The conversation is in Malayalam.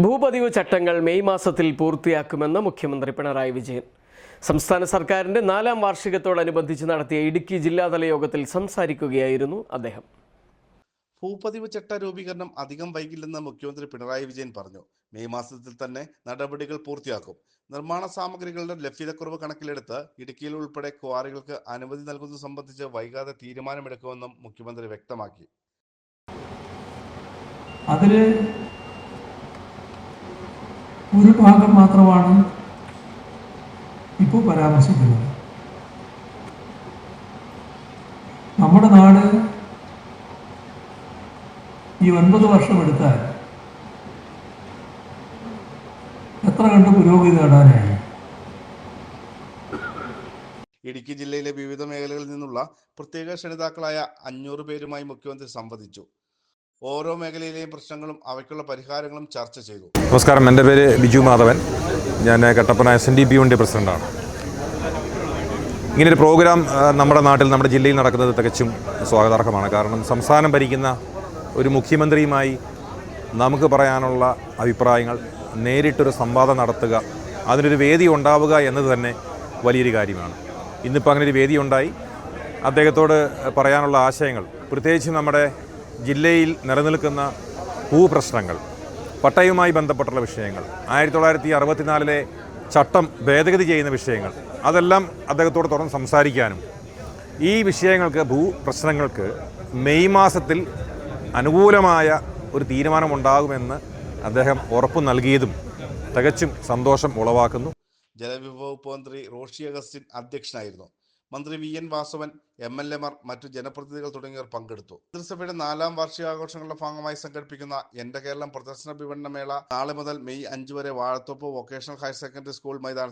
ഭൂപതിവ് ചട്ടങ്ങൾ മെയ് മാസത്തിൽ പൂർത്തിയാക്കുമെന്ന് മുഖ്യമന്ത്രി പിണറായി വിജയൻ. സംസ്ഥാന സർക്കാരിന്റെ നാലാം വാർഷികത്തോടനുബന്ധിച്ച് നടത്തിയ ഇടുക്കി ജില്ലാതല യോഗത്തിൽ സംസാരിക്കുകയായിരുന്നു അദ്ദേഹം. ഭൂപതിവ് ചട്ട രൂപീകരണം അധികം വൈകില്ലെന്ന് മുഖ്യമന്ത്രി പിണറായി വിജയൻ പറഞ്ഞു. മെയ് മാസത്തിൽ തന്നെ നടപടികൾ പൂർത്തിയാക്കും. നിർമ്മാണ സാമഗ്രികളുടെ ലഭ്യതക്കുറവ് കണക്കിലെടുത്ത് ഇടുക്കിയിൽ ഉൾപ്പെടെ ക്വാറികൾക്ക് അനുമതി നൽകുന്നത് സംബന്ധിച്ച് വൈകാതെ തീരുമാനമെടുക്കുമെന്നും മുഖ്യമന്ത്രി വ്യക്തമാക്കി. അതിൽ ഒരു ഭാഗം മാത്രമാണ് ഇപ്പോൾ പരാമർശിക്കുന്നത്. നമ്മുടെ നാട് ഈ ഒൻപത് വർഷം എടുത്താൽ എത്ര കണ്ട് പുരോഗതി നേടാനായി? ഇടുക്കി ജില്ലയിലെ വിവിധ മേഖലകളിൽ നിന്നുള്ള പ്രത്യേക ക്ഷണിതാക്കളായ അഞ്ഞൂറ് പേരുമായി മുഖ്യമന്ത്രി സംവദിച്ചു. ഓരോ മേഖലയിലെയും പ്രശ്നങ്ങളും അവയ്ക്കുള്ള പരിഹാരങ്ങളും ചർച്ച ചെയ്തു. നമസ്കാരം. എന്റെ പേര് ബിജു മാധവൻ. ഞാൻ Kattappana S N D P യുവിന്റെ പ്രസിഡന്റാണ് ഇങ്ങനൊരു പ്രോഗ്രാം നമ്മുടെ നാട്ടിൽ നമ്മുടെ ജില്ലയിൽ നടക്കുന്നത് തികച്ചും സ്വാഗതാർഹമാണ്. കാരണം സംസ്ഥാനം ഭരിക്കുന്ന ഒരു മുഖ്യമന്ത്രിയുമായി നമുക്ക് പറയാനുള്ള അഭിപ്രായങ്ങൾ നേരിട്ടൊരു സംവാദം നടത്തുക അതിനൊരു വേദി ഉണ്ടാവുക എന്നത് തന്നെ വലിയൊരു കാര്യമാണ്. ഇന്നിപ്പോൾ അങ്ങനെ ഒരു വേദി ഉണ്ടായി. അദ്ദേഹത്തോട് പറയാനുള്ള ആശയങ്ങൾ പ്രത്യേകിച്ച് നമ്മുടെ ജില്ലയിൽ നിലനിൽക്കുന്ന ഭൂപ്രശ്നങ്ങൾ പട്ടയവുമായി ബന്ധപ്പെട്ടുള്ള വിഷയങ്ങൾ ആയിരത്തി തൊള്ളായിരത്തി അറുപത്തിനാലിലെ ചട്ടം ഭേദഗതി ചെയ്യുന്ന വിഷയങ്ങൾ അതെല്ലാം അദ്ദേഹത്തോട് തുറന്ന് സംസാരിക്കാനും ഈ വിഷയങ്ങൾക്ക് ഭൂപ്രശ്നങ്ങൾക്ക് മെയ് മാസത്തിൽ അനുകൂലമായ ഒരു തീരുമാനമുണ്ടാകുമെന്ന് അദ്ദേഹം ഉറപ്പു നൽകിയതും തികച്ചും സന്തോഷം ഉളവാക്കുന്നു. ജലവിഭവ വകുപ്പ് മന്ത്രി റോഷി അഗസ്റ്റിൻ അധ്യക്ഷനായിരുന്നു. മന്ത്രി V N Vasavan M L എമാർ മറ്റു ജനപ്രതിനിധികൾ തുടങ്ങിയവർ പങ്കെടുത്തു. മന്ത്രിസഭയുടെ നാലാം വാർഷികാഘോഷങ്ങളുടെ ഭാഗമായി സംഘടിപ്പിക്കുന്ന എന്റെ കേരളം പ്രദർശന വിപണന മേള നാളെ മുതൽ മെയ് അഞ്ച് വരെ Vazhathoppu vocational higher secondary school മൈതാനത്ത്